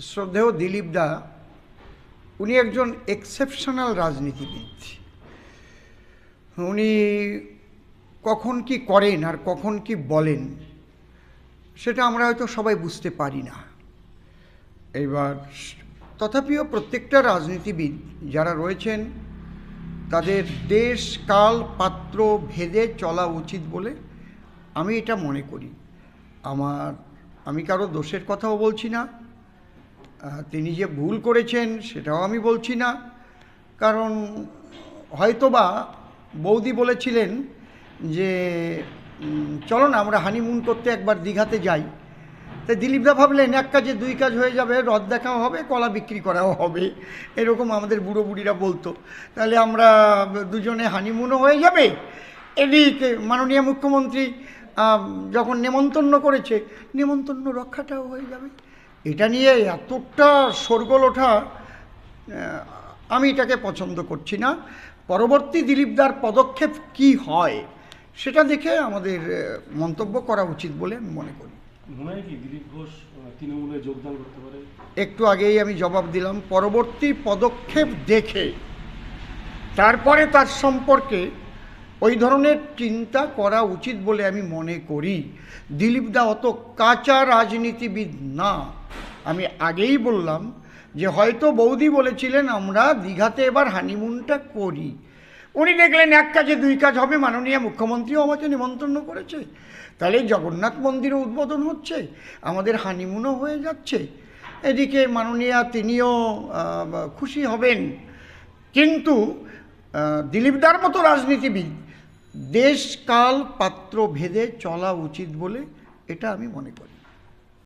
শ্রদ্ধেয় দিলীপ দা, উনি একজন এক্সেপশনাল রাজনীতিবিদ। উনি কখন কি করেন আর কখন কি বলেন, সেটা আমরা হয়তো সবাই বুঝতে পারি না। এবার তথাপিও প্রত্যেকটা রাজনীতিবিদ যারা রয়েছেন, তাদের দেশ, কাল, পাত্র, ভেদে চলা উচিত বলে আমি এটা মনে করি। আমার, আমি কারও দোষের কথাও বলছি না। তিনি যে ভুল করেছেন সেটাও আমি বলছি না। কারণ হয়তোবা বৌদি বলেছিলেন যে চলো না, আমরা হানিমুন করতে একবার দীঘাতে যাই। তাই দিলীপদা ভাবলেন, এক কাজে দুই কাজ হয়ে যাবে রদ দেখাও হবে, কলা বিক্রি করাও হবে। এরকম আমাদের বুড়ো বুড়িরা বলতো। তাহলে আমরা দুজনে হানিমুনও হয়ে যাবে? এদিকে মাননীয় মুখ্যমন্ত্রী যখন নেমন্তন্ন করেছে, নেমন্তন্ন রক্ষাটাও হয়ে যাবে। এটা নিয়ে এতটা সরগোল ওঠা আমি এটাকে পছন্দ করছি না। পরবর্তী দিলীপদার পদক্ষেপ কি হয় সেটা দেখে আমাদের মন্তব্য করা উচিত বলে আমি মনে করি। একটু আগেই আমি জবাব দিলাম পরবর্তী পদক্ষেপ দেখে তারপরে তার সম্পর্কে ওই ধরনের চিন্তা করা উচিত বলে আমি মনে করি। দিলীপ দা অত কাঁচা রাজনীতিবিদ না। আমি আগেই বললাম যে হয়তো বৌদি বলেছিলেন, আমরা দীঘাতে এবার হানিমুনটা করি। উনি দেখলেন এক কাজে দুই কাজ হবে, মাননীয় মুখ্যমন্ত্রীও আমাকে নিমন্ত্রণ করেছে। তাহলে জগন্নাথ মন্দিরও উদ্বোধন হচ্ছে, আমাদের হানিমুনও হয়ে যাচ্ছে। এদিকে মাননীয়া তিনিও খুশি হবেন। কিন্তু দিলীপদার মতো রাজনীতিবিদ দেশ কাল পাত্র ভেদে চলা উচিত বলে এটা আমি মনে করি।